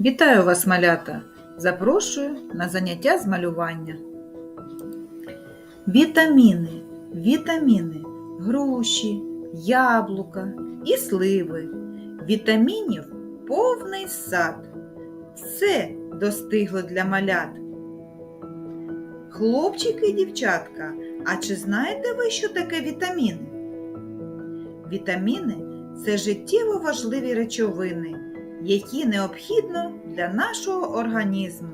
Вітаю вас, малята! Запрошую на заняття з малювання. Вітаміни, вітаміни, груші, яблука і сливи. Вітамінів повний сад. Все достигло для малят. Хлопчики і дівчатка, а чи знаєте ви, що таке вітаміни? Вітаміни це життєво важливі речовини, які необхідно для нашого організму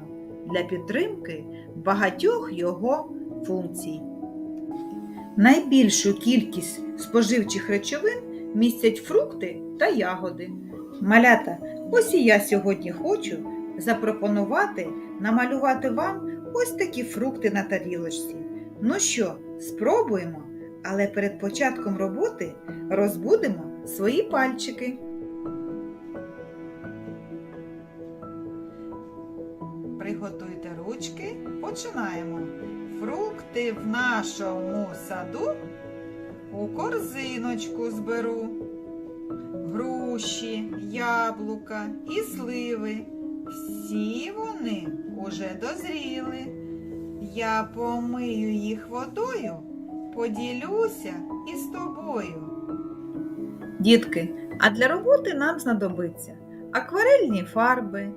для підтримки багатьох його функцій. Найбільшу кількість споживчих речовин містять фрукти та ягоди. Малята, ось і я сьогодні хочу запропонувати намалювати вам ось такі фрукти на тарілочці. Ну що, спробуємо, але перед початком роботи розбудемо свої пальчики. Приготуйте ручки, починаємо. Фрукти в нашому саду у корзиночку зберу. Груші, яблука і сливи. Всі вони уже дозріли. Я помию їх водою, поділюся із тобою. Дітки, а для роботи нам знадобиться акварельні фарби,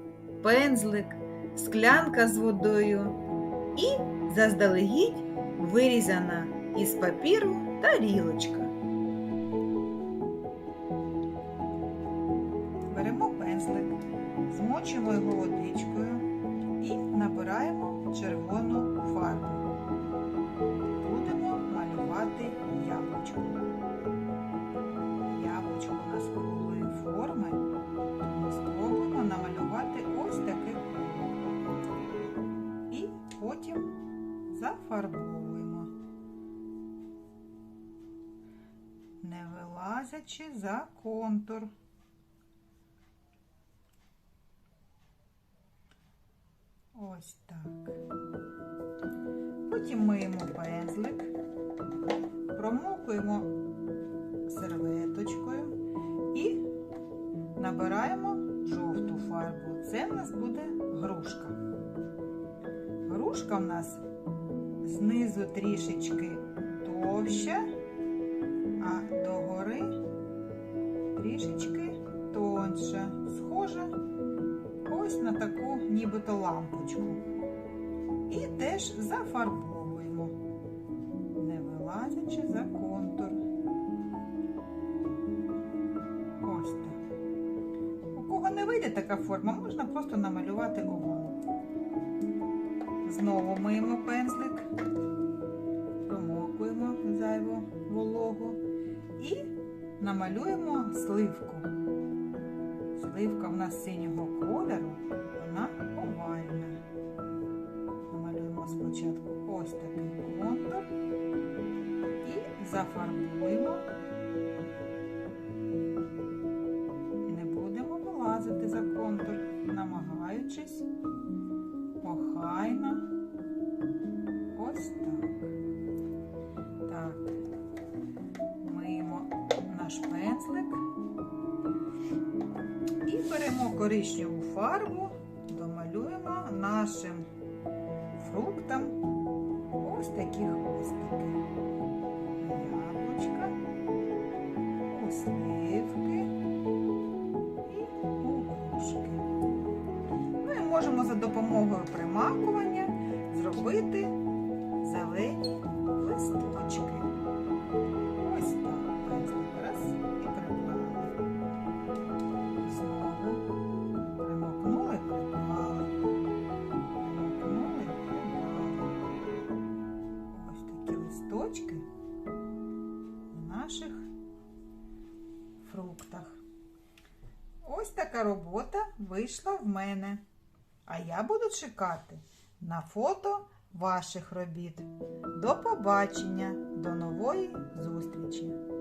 пензлик, склянка з водою і заздалегідь вирізана із папіру тарілочка. Зафарбовуємо, не вилазячи за контур. Ось так. Потім миємо пензлик, промокуємо серветочкою і набираємо жовту фарбу. Це в нас буде грушка. Грушка в нас знизу трішечки товща, а догори трішечки тонша. Схожа ось на таку нібито лампочку. І теж зафарбовуємо, не вилазячи за контур. Ось так. У кого не вийде така форма, можна просто намалювати овал. Знову миємо пензлик, промокуємо зайву вологу і намалюємо сливку. Сливка в нас синього кольору, вона овальна. Намалюємо спочатку ось такий контур і зафарбуємо. Наш пензлик. І беремо коричневу фарбу, домалюємо нашим фруктам ось такі хвостики. Яблучка, у сливки і у грушки. Ну можемо за допомогою примакування зробити зелені листочки. Ось так. Така робота вийшла в мене. А я буду чекати на фото ваших робіт. До побачення, до нової зустрічі!